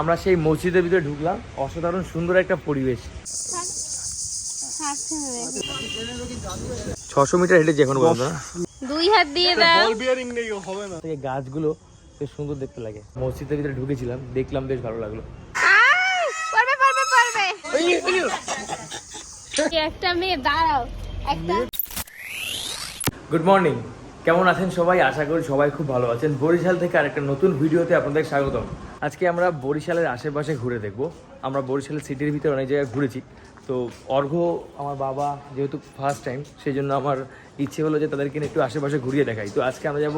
আমরা সেই মসজিদের ভিতরে ঢুকলাম। অসাধারণ সুন্দর একটা পরিবেশ। ছশো মিটার হেঁটে এখন পর্যন্ত। না দুই হাত দিয়ে দাও। থেকে গাছগুলো বেশ সুন্দর দেখতে লাগে। মসজিদের ভিতরে ঢুকেছিলাম দেখলাম বেশ ভালো লাগল। আয়, পারবে পারবে পারবে এই একটা মেয়ে দাঁড়াও। একটা গুড মর্নিং কেমন আছেন সবাই? আশা করি সবাই খুব ভালো আছেন। বরিশাল থেকে আরেকটা নতুন ভিডিওতে আপনাদের স্বাগতম। আজকে আমরা বরিশালের আশেপাশে ঘুরে দেখব। আমরা বরিশালের সিটির ভিতরে অনেক জায়গায় ঘুরেছি। তো অর্ঘ আমার বাবা যেহেতু ফার্স্ট টাইম সেই জন্য আমার ইচ্ছে হলো যে তাদেরকে একটু আশেপাশে ঘুরিয়ে দেখাই। তো আজকে আমরা যাব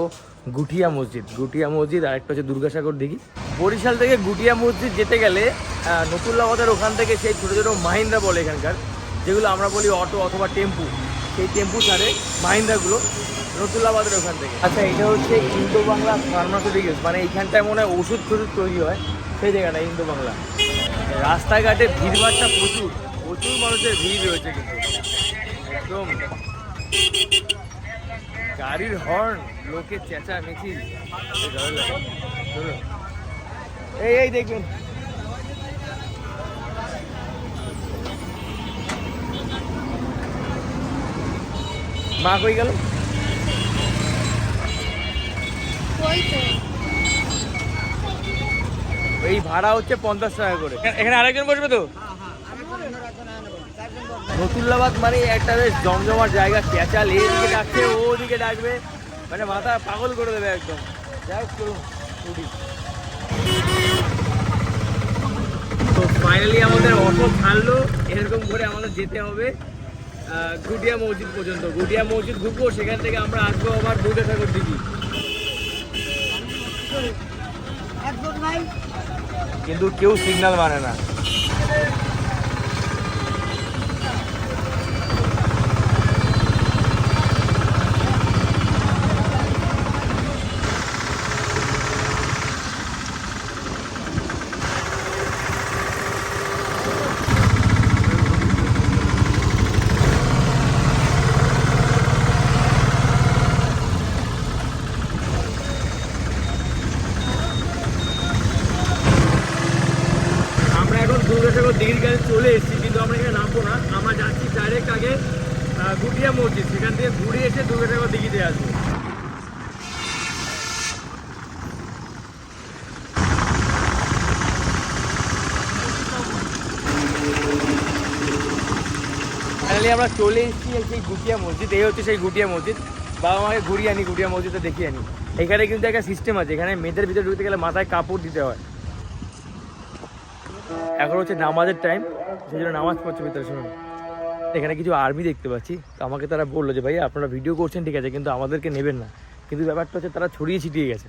গুটিয়া মসজিদ। গুটিয়া মসজিদ আর একটা হচ্ছে দুর্গাসাগর দিঘি। বরিশাল থেকে গুটিয়া মসজিদ যেতে গেলে নতুল্লাবাদের ওখান থেকে সেই ছোটো ছোটো মাহিন্দ্রা বলে এখানকার, যেগুলো আমরা বলি অটো অথবা টেম্পু। সেই টেম্পু ছাড়ে মাহিন্দ্রাগুলো। রতুল্লাবাদের ওখান থেকে। আচ্ছা এটা হচ্ছে ইন্দো বাংলা ফার্মাসিউটিক্যালস মানে এইখানটায় মনে হয় ওষুধ ফষুধ তৈরি হয়। সেই জায়গাটা ইন্দো বাংলা রাস্তাঘাটে ভিড়ভাড়টা প্রচুর প্রচুর মানুষের ভিড় রয়েছে কিন্তু। একদম। গাড়ির হর্ন লোকে চেঁচা মিছিল। এই এই দেখবেন মা কই গেল? এই ভাড়া হচ্ছে পঞ্চাশ টাকা করে। এখানে- এখানে আরেকজন বসবে তো? নতুল্লাবাদ মানে একটা বেশ জমজমার জায়গা ক্যাচাল এদিকে ডাকছে ও ওদিকে ডাকবে। মানে মাথা পাগল করে দেবে একদম। যাই হোক চলুন উঠি। তো ফাইনালি আমাদের অটো ছাড়লো এরকম করে আমাদের যেতে হবে। গুটিয়া মসজিদ পর্যন্ত। গুটিয়া মসজিদ ঘুরবো সেখান থেকে আমরা আসব আবার দুর্গাসাগর দিঘি কিন্তু কেউ সিগন্যাল মানে না আমরা এখন দুর্গাসাগর দিঘির কাছে চলে এসেছি কিন্তু আমরা এখানে নামবো না আমরা যাচ্ছি ডাইরেক্ট আগে আহ, গুটিয়া মসজিদ সেখান থেকে ঘুরে এসে দুর্গাসাগর দিঘিতে আসব ফাইনালি আমরা চলে এসেছি সেই গুটিয়া মসজিদ। এই হচ্ছে সেই গুটিয়া মসজিদ। বাবা মাকে ঘুরিয়ে আনি, গুটিয়া মসজিদে দেখিয়ে আনি। এখানে কিন্তু একটা সিস্টেম আছে, এখানে মেয়েদের ভিতরে ঢুকতে গেলে মাথায় কাপড় দিতে হয়। এখন হচ্ছে নামাজের টাইম সেই জন্য নামাজ পড়ছে ভিতরে, শুনুন। এখানে কিছু আর্মি দেখতে পাচ্ছি। তো আমাকে তারা বলল যে ভাই আপনারা ভিডিও করছেন, ঠিক আছে, কিন্তু আমাদেরকে নেবেন না। কিন্তু ব্যাপারটা হচ্ছে তারা ছড়িয়ে ছিটিয়ে গেছে।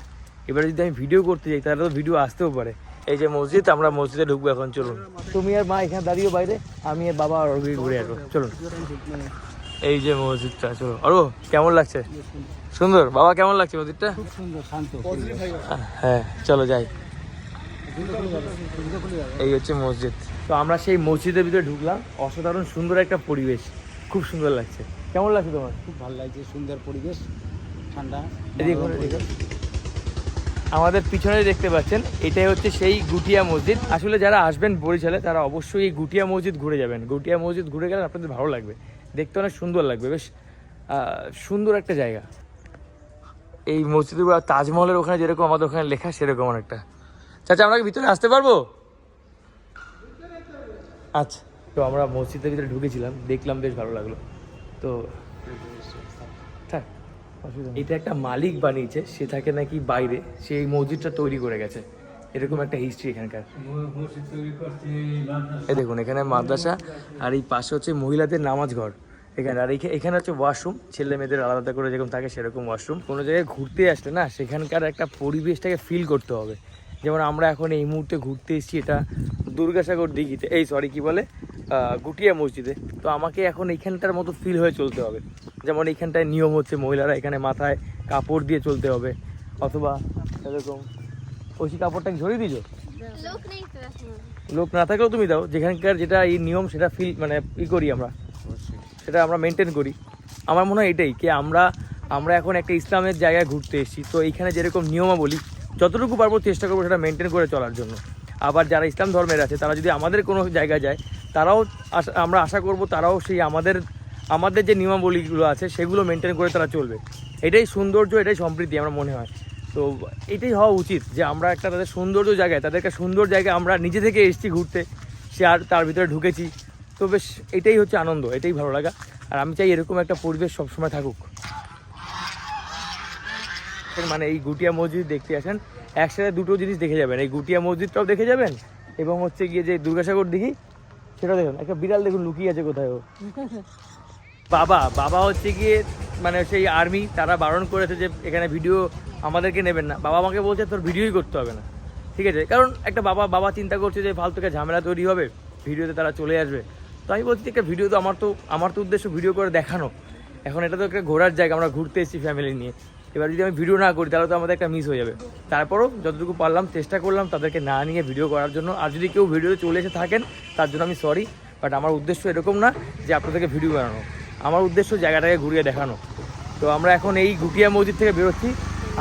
এবারে যদি আমি ভিডিও করতে যাই, তাহলে তো ভিডিও আসতেও পারে। এই যে মসজিদ আমরা মসজিদে ঢুকবো এখন চলুন। তুমি আর মা এখানে দাঁড়িয়ে বাইরে আমি আর বাবা আর ঘুরে আসব চলুন। এই যে মসজিদটা চলো আরও কেমন লাগছে? সুন্দর। বাবা কেমন লাগছে মসজিদটা? হ্যাঁ চলো যাই। এই হচ্ছে মসজিদ। তো আমরা সেই মসজিদের ভিতরে ঢুকলাম অসাধারণ সুন্দর একটা পরিবেশ। খুব সুন্দর লাগছে। কেমন লাগছে তোমার? খুব ভালো লাগছে সুন্দর পরিবেশ ঠান্ডা। আমাদের পিছনে দেখতে পাচ্ছেন, এটাই হচ্ছে সেই গুটিয়া মসজিদ। আসলে যারা আসবেন বরিশালে, তারা অবশ্যই এই গুটিয়া মসজিদ ঘুরে যাবেন। গুটিয়া মসজিদ ঘুরে গেলে আপনাদের ভালো লাগবে। দেখতে অনেক সুন্দর লাগবে, বেশ সুন্দর একটা জায়গা। এই মসজিদের তাজমহলের ওখানে যেরকম আমাদের ওখানে লেখা, সেরকম অনেকটা। চাচা, আমরা ভিতরে আসতে পারব? আচ্ছা তো আমরা মসজিদের ভিতরে ঢুকেছিলাম, দেখলাম বেশ ভালো লাগল। তো। এটা একটা মালিক বানিয়েছে সে থাকে নাকি বাইরে সে এই মসজিদটা তৈরি করে গেছে। এরকম একটা হিস্ট্রি এখানকার। এই দেখুন এখানে মাদ্রাসা আর এই পাশে হচ্ছে মহিলাদের নামাজ ঘর। এখানে আর এইখা- এখানে হচ্ছে ওয়াশরুম ছেলে মেয়েদের আলাদা করে যেরকম থাকে সেরকম ওয়াশরুম কোনো জায়গায় ঘুরতে আসলে না সেখানকার একটা পরিবেশটাকে ফিল করতে হবে। যেমন আমরা এখন এই মুহূর্তে ঘুরতে এসেছি এটা দুর্গাসাগর দিঘিতে। এই সরি কি বলে? গুটিয়া মসজিদে। তো আমাকে এখন এইখানটার মতো ফিল হয়ে চলতে হবে। যেমন এইখানটায় নিয়ম হচ্ছে মহিলারা এখানে মাথায় কাপড় দিয়ে চলতে হবে। অথবা এরকম ওই কাপড়টাকে ঝরিয়ে দিছো লোক নেই তো এখন। লোক না থাকলেও তুমি দাও। যেখানকার যেটা এই নিয়ম সেটা ফিল মানে ই করি আমরা। সেটা আমরা মেনটেন করি। আমার মনে হয় এটাই কি আমরা আমরা এখন একটা ইসলামের জায়গায় ঘুরতে এসেছি। তো এইখানে যেরকম নিয়মাবলী যতটুকু পারব চেষ্টা করব সেটা মেনটেন করে চলার জন্য। আবার যারা ইসলাম ধর্মের আছে, তারা যদি আমাদের কোনো জায়গায় যায়, তারাও আমরা আশা করব তারাও সেই আমাদের আমাদের যে নিয়মাবলীগুলো আছে, সেগুলো মেনটেন করে তারা চলবে। এটাই সৌন্দর্য, এটাই সম্প্রীতি আমার মনে হয়। তো এটাই হওয়া উচিত যে আমরা একটা তাদের সৌন্দর্য জায়গায়, তাদেরকে সুন্দর জায়গায় আমরা নিজে থেকে এসেছি ঘুরতে, সে আর তার ভিতরে ঢুকেছি। তো বেশ, এটাই হচ্ছে আনন্দ, এটাই ভালো লাগা। আর আমি চাই এরকম একটা পরিবেশ সবসময় থাকুক। মানে এই গুটিয়া মসজিদ দেখতে আসেন, একসাথে দুটো জিনিস দেখে যাবেন। এই গুটিয়া মসজিদটাও দেখে যাবেন, এবং হচ্ছে গিয়ে যে দুর্গাসাগর দিঘি সেটা দেখুন। একটা বিড়াল দেখুন, লুকিয়ে আছে কোথায় বাবা বাবা হচ্ছে গিয়ে মানে সেই আর্মি তারা বারণ করেছে যে এখানে ভিডিও আমাদেরকে নেবেন না। বাবা আমাকে বলছে, তোর ভিডিওই করতে হবে না। ঠিক আছে? কারণ একটা বাবা বাবা চিন্তা করছে যে ফালতুকে ঝামেলা তৈরি হবে ভিডিওতে তারা চলে আসবে। তো আমি বলছি একটা ভিডিও তো আমার তো আমার তো উদ্দেশ্য ভিডিও করে দেখানো। এখন এটা তো একটা ঘোরার জায়গা, আমরা ঘুরতে এসেছি ফ্যামিলি নিয়ে। এবার যদি আমি ভিডিও না করি, তাহলে তো আমাদের একটা মিস হয়ে যাবে। তারপরও যতটুকু পারলাম, চেষ্টা করলাম তাদেরকে না নিয়ে ভিডিও করার জন্য। আর যদি কেউ ভিডিওতে চলে এসে থাকেন, তার জন্য আমি সরি বাট আমার উদ্দেশ্য এরকম না যে আপনাদেরকে ভিডিও বানানো। আমার উদ্দেশ্য জায়গাটাকে ঘুরিয়ে দেখানো। তো আমরা এখন এই গুটিয়া মসজিদ থেকে বেরোচ্ছি।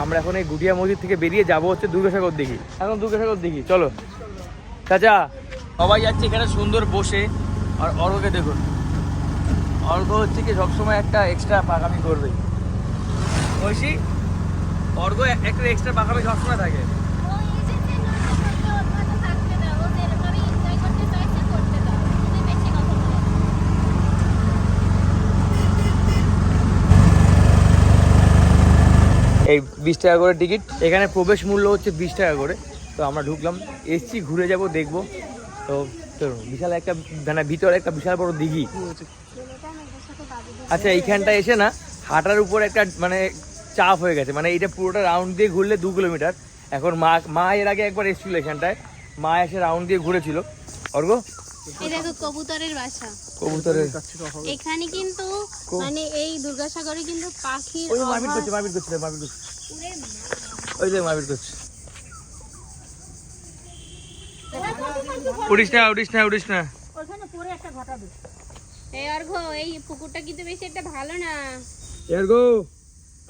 আমরা এখন এই গুটিয়া মসজিদ থেকে বেরিয়ে যাব হচ্ছে দুর্গাসাগর দিঘি এখন দুর্গাসাগর দিঘি চলো। চাচা, সবাই যাচ্ছে এখানে সুন্দর বসে। আর অর্ঘকে দেখুন। অর্ঘ হচ্ছে কি সবসময় একটা এক্সট্রা পাকামি করবে ঐশী অর্ঘ একটা এক্সট্রা পাকামি সবসময় থাকে। এই বিশ টাকা করে টিকিট। এখানে প্রবেশ মূল্য হচ্ছে বিশ টাকা করে। তো আমরা ঢুকলাম এসছি ঘুরে যাব দেখব। তো চলুন বিশাল একটা মানে ভিতরে একটা বিশাল বড় দিঘি। আচ্ছা এইখানটা এসে না হাঁটার উপর একটা মানে চাপ হয়ে গেছে। মানে এটা পুরোটা রাউন্ড দিয়ে ঘুরলে দু কিলোমিটার এখন মা মা এর আগে একবার এসেছিল এখানটায়। মা এসে রাউন্ড দিয়ে ঘুরেছিল। অর্ঘ এই দেখো কবুতরের বাসা কবুতরের। এখানে কিন্তু মানে এই দুর্গাসাগরে কিন্তু পাখির ওই মারপিট করছে মারপিট করছে মারপিট করছে। ওই যে মারপিট করছে। উড়িস না উড়িস না উড়িস না। এই অর্ঘ এই পুকুরটা কিন্তু বেশি একটা ভালো না।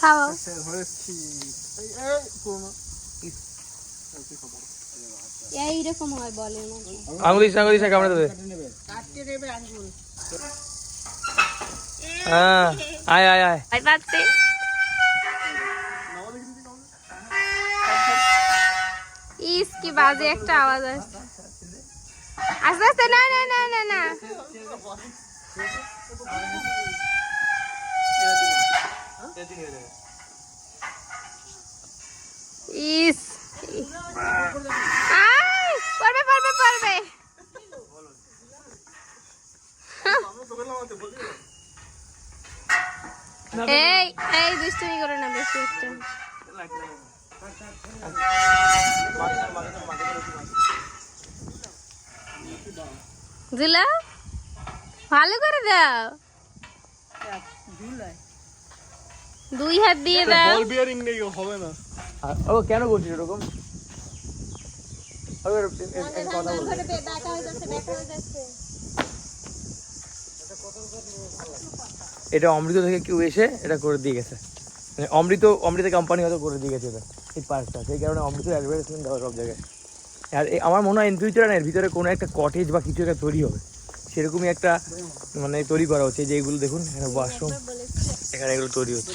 খাও। এইরকম হয় বলে না। আঙুলিস আঙুলিস কামড়ে দেবে। হ্যাঁ আয় আয় আয়। ভয় পাচ্ছে? ইস কি বাজে একটা আওয়াজ আসছে। আস্তে আস্তে, না না না না না। ইস। পড়বে পড়বে পড়বে। এই এই, দুষ্টুমি করো না, বেশি একটা দিলা ভালো করে দাও। দুই হাত দিয়ে দাও। আর ও কেন করছিস এরকম? ও, এর- এর- এর- এর কথা বল। এটা অমৃত থেকে কেউ এসে এটা করে দিয়ে গেছে। মানে অমৃত অমৃত কোম্পানি হয়তো করে দিয়ে গেছে এটা এই পার্কটা সেই কারণে অমৃত অ্যাডভার্টাইজমেন্ট দেওয়া সব জায়গায়। আর আমার মনে হয় ইন ফিউচারে না এর ভিতরে কোনো একটা কটেজ বা কিছু একটা তৈরি হবে। সেরকমই একটা মানে তৈরি করা হচ্ছে যে এইগুলো দেখুন এখানে ওয়াশরুম এখানে এগুলো তৈরি হচ্ছে।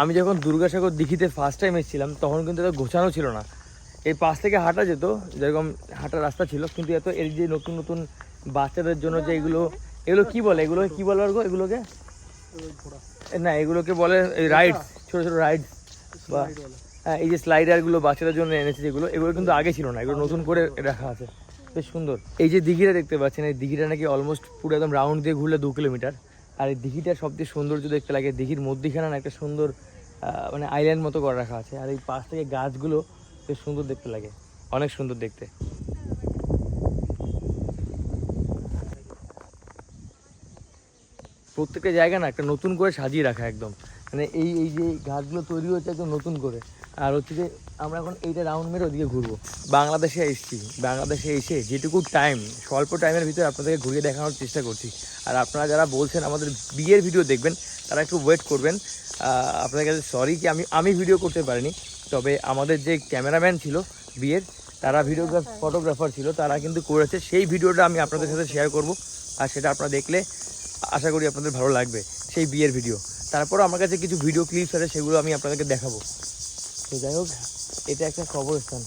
আমি যখন দুর্গাসাগর দিঘিতে ফার্স্ট টাইম এসেছিলাম তখন কিন্তু এত গোছানো ছিল না। এই পাশ থেকে হাঁটা যেত যেরকম হাঁটার রাস্তা ছিল কিন্তু এত এর যে নতুন নতুন বাচ্চাদের জন্য যে এগুলো এগুলো কি বলে? এগুলো কি বলে আর এগুলোকে? না এগুলোকে বলে রাইড ছোট ছোট রাইড বা এই যে স্লাইডারগুলো বাচ্চাদের জন্য এনেছে যেগুলো, এগুলো কিন্তু আগে ছিল না, এগুলো নতুন করে রাখা আছে। বেশ সুন্দর। এই যে দিঘিটা দেখতে পাচ্ছেন, এই দিঘিটা নাকি অলমোস্ট পুরো একদম রাউন্ড দিয়ে ঘুরলে দু কিলোমিটার আর এই দিঘিটা সবচেয়ে সৌন্দর্য দেখতে লাগে, দিঘির মধ্যিখানে না একটা সুন্দর মানে আইল্যান্ড মতো করে রাখা আছে। আর এই পাশ থেকে গাছগুলো বেশ সুন্দর দেখতে লাগে, অনেক সুন্দর দেখতে। প্রত্যেকটা জায়গা না একটা নতুন করে সাজিয়ে রাখা একদম। মানে এই এই যে গাছগুলো তৈরি হচ্ছে একদম নতুন করে। আর হচ্ছে যে আমরা এখন এইটা রাউন্ড মেরে ওদিকে ঘুরবো। বাংলাদেশে এসেছি। বাংলাদেশে এসে যেটুকু টাইম স্বল্প টাইমের ভিতরে আপনাদেরকে ঘুরিয়ে দেখানোর চেষ্টা করছি। আর আপনারা যারা বলছেন আমাদের বিয়ের ভিডিও দেখবেন তারা একটু ওয়েট করবেন। আপনাদের কাছে সরি কি আমি আমি ভিডিও করতে পারিনি। তবে আমাদের যে ক্যামেরাম্যান ছিল বিয়ের তারা ভিডিওগ্রাফ ফটোগ্রাফার ছিল তারা কিন্তু করেছে। সেই ভিডিওটা আমি আপনাদের সাথে শেয়ার করব। আর সেটা আপনারা দেখলে আশা করি আপনাদের ভালো লাগবে সেই বিয়ের ভিডিও তারপর আমার কাছে কিছু ভিডিও ক্লিপস আছে সেগুলো আমি আপনাদেরকে দেখাবো। যাই হোক এটা একটা কবরস্থান।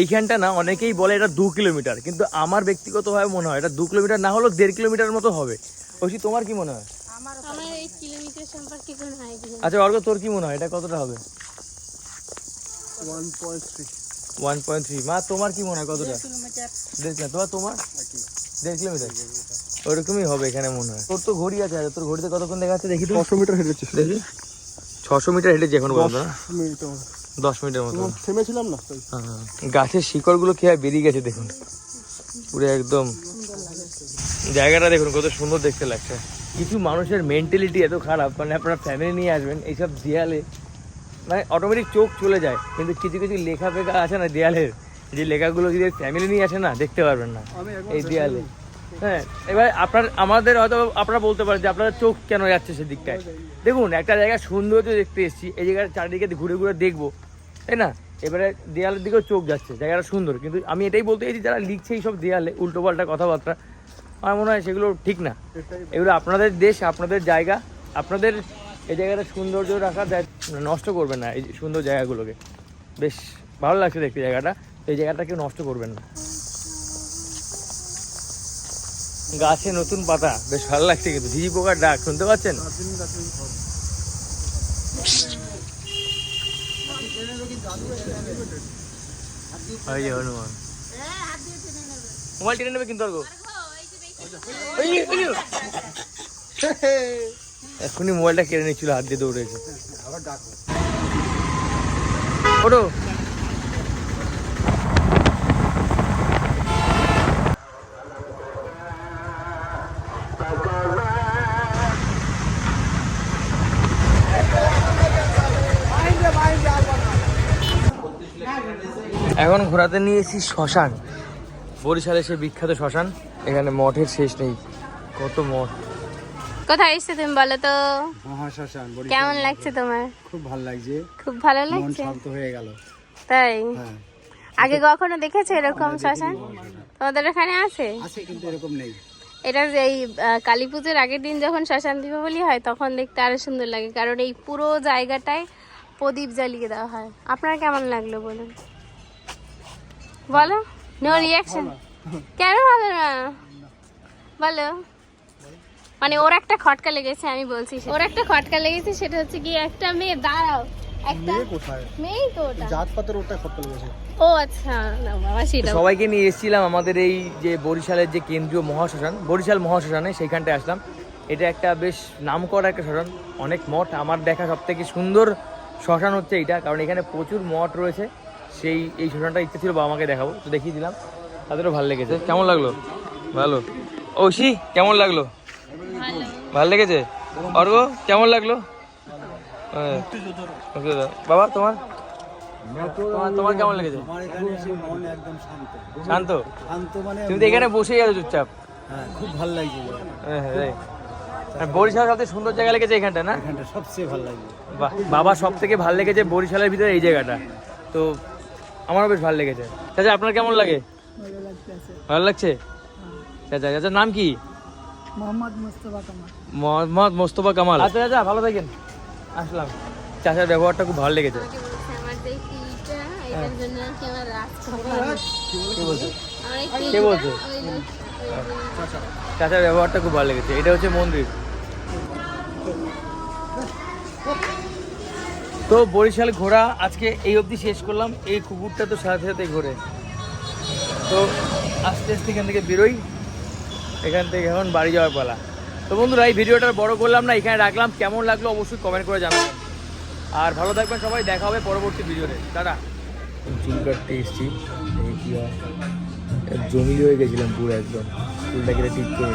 এইখানটা না অনেকেই বলে এটা দু কিলোমিটার কিন্তু আমার ব্যক্তিগতভাবে মনে হয় এটা দু কিলোমিটার না হলেও দেড় কিলোমিটার মতো হবে। ঐশী তোমার কি মনে হয়? আমার এই কিলোমিটার সম্পর্কে কোনো আইডিয়া আচ্ছা অর্ঘ তোর কি মনে হয়? এটা কতটা হবে? One point three one point three মা তোমার কি মনে হয় কতটা? দেড় কিলোমিটার। তোমার? তোমার দেড় কিলোমিটার? ওরকমই হবে এখানে মনে হয়। তোর তো ঘড়ি আছে আর তোর ঘড়িতে কতক্ষণ দেখা যাচ্ছে? দেখি তো। ছশো মিটার হেঁটেছি। দেখি। ছশো মিটার হেঁটেছি এখন পর্যন্ত না? দশ মিনিটের মতো। থেমেছিলাম না? হ্যাঁ, গাছের শিকড়গুলো কি বেরিয়ে গেছে দেখুন। পুরো একদম জায়গাটা দেখুন কত সুন্দর দেখতে লাগছে। কিছু মানুষের মেন্টালিটি এত খারাপ মানে আপনারা ফ্যামিলি নিয়ে আসবেন এইসব দেয়ালে মানে অটোমেটিক চোখ চলে যায়। কিন্তু কিছু কিছু লেখা ফেখা আছে না দেয়ালের যে লেখাগুলো যদি ফ্যামিলি নিয়ে আসে না দেখতে পারবেন না। এই দেয়ালে। হ্যাঁ এবার আপনার, আমাদের হয়তো আপনারা বলতে পারেন যে আপনাদের চোখ কেন যাচ্ছে সেদিকটায়। দেখুন, একটা জায়গা সৌন্দর্য দেখতে এসেছি, এই জায়গার চারিদিকে ঘুরে ঘুরে দেখব, তাই না? এবারে দেয়ালের দিকেও চোখ যাচ্ছে, জায়গাটা সুন্দর। কিন্তু আমি এটাই বলতে চাইছি, যারা লিখছে এইসব দেয়ালে উল্টো পাল্টা কথাবার্তা, আমার মনে হয় সেগুলো ঠিক না। এগুলো আপনাদের দেশ, আপনাদের জায়গা, আপনাদের এই জায়গাটা সৌন্দর্য রাখা দায়- নষ্ট করবেন না এই সুন্দর জায়গাগুলোকে। বেশ, ভালো লাগছে দেখতে জায়গাটা, এই জায়গাটা কেউ নষ্ট করবেন না। গাছে নতুন পাতা। বেশ ভালো লাগছে কিন্তু। ঝিঝি পোকার ডাক, শুনতে পাচ্ছেন। ওই মোবাইল টেনে নেবে কিন্তু এখনই মোবাইলটা কেড়ে নিচ্ছিল হাত দিয়ে দৌড়েছে। ওটো এখন ঘোরাতে নিয়ে এসেছি শ্মশান। বরিশালে সে বিখ্যাত শ্মশান। এখানে মঠের শেষ নেই। কত মঠ। কোথায় এসেছ তুমি বলো তো? মহাশ্মশান কেমন লাগছে তোমার? খুব ভালো লাগছে। খুব ভালো লাগছে? শান্ত হয়ে গেল। তাই? হ্যাঁ। আগে কখনো দেখেছ এরকম শ্মশান? তোমাদের এখানে আছে? আছে কিন্তু এরকম নেই। এটা যে এই কালী পুজোর আগের দিন যখন শ্মশান দীপাবলি হয় তখন দেখতে আরও সুন্দর লাগে। কারণ এই পুরো জায়গাটায় প্রদীপ জ্বালিয়ে দেওয়া হয়। আপনার কেমন লাগল বলুন? বলো? নো রিয়াকশন কেন ভালো না? বলো। মানে ওর একটা খটকা লেগেছে আমি বলছি ওর একটা খটকা লেগেছে সেটা হচ্ছে কি একটা মেয়ে দাঁড়াও। একটা মেয়ে তো ওটা। জাত ওটা খটকা লেগেছে। ও আচ্ছা না বাবা সেটা সবাইকে নিয়ে এসেছিলাম আমাদের এই যে বরিশালের যে কেন্দ্রীয় মহাশ্মশান বরিশাল মহাশ্মশানে সেইখানটায় আসলাম। এটা একটা বেশ নাম করা একটা শ্মশান অনেক মঠ। আমার দেখা সব থেকে সুন্দর শ্মশান হচ্ছে এটা কারণ এখানে প্রচুর মঠ রয়েছে। সেই এই শ্মশানটা ইচ্ছে ছিল বাবা মাকে দেখাবো তো দেখিয়ে দিলাম। তাদেরও ভালো লেগেছে। কেমন লাগল? ভালো। ঐশী কেমন লাগল? ভালো ভালো লেগেছে? অর্ঘ কেমন লাগল? হ্যাঁ। বাবা তোমার? তোমার তোমার কেমন লেগেছে? আমার এখানে এসে একদম শান্ত। শান্ত? শান্ত মানে তুমি তো এখানে বসেই আছো চুপচাপ। হ্যাঁ খুব ভালো লাগছে। হ্যাঁ, হ্যাঁ, বরিশাল সুন্দর জায়গা লেগেছে এখানটা না? সবচেয়ে ভালো বাবা সব থেকে ভালো লেগেছে বরিশালের ভিতরে এই জায়গাটা। তো আমারও বেশ ভালো লেগেছে। চাচা আপনার কেমন লাগে? ভালো লাগছে? চাচা চাচার নাম কি? মোহাম্মদ মুস্তফা কামাল। মোহাম্মদ মোস্তফা কামাল। আচ্ছা চাচা ভালো থাকেন। আসলাম। চাচার ব্যবহারটা খুব ভালো লেগেছে। আমাকে বলছে আমার যে টিটা এটার জন্য নাকি আমার রাত খাবার কি বলছে? চাচার ব্যবহারটা খুব ভালো লেগেছে। এটা হচ্ছে মন্দির। তো বরিশাল ঘোরা আজকে এই অবধি শেষ করলাম। এই কুকুরটা তো সাথে সাথে ঘোরে। তো আস্তে আস্তে এখান থেকে বেরোই। এখান থেকে এখন বাড়ি যাওয়ার পালা। তো বন্ধুরা, এই ভিডিওটা বড় করলাম না, এখানে রাখলাম। কেমন লাগল অবশ্যই কমেন্ট করে জানাবেন। আর ভালো থাকবেন সবাই, দেখা হবে পরবর্তী ভিডিওতে। টাটা। চুল কাটতে এসেছি। হয়। হয়ে গেছিলাম পুরো একদম। চুলটা কেটে ঠিক করে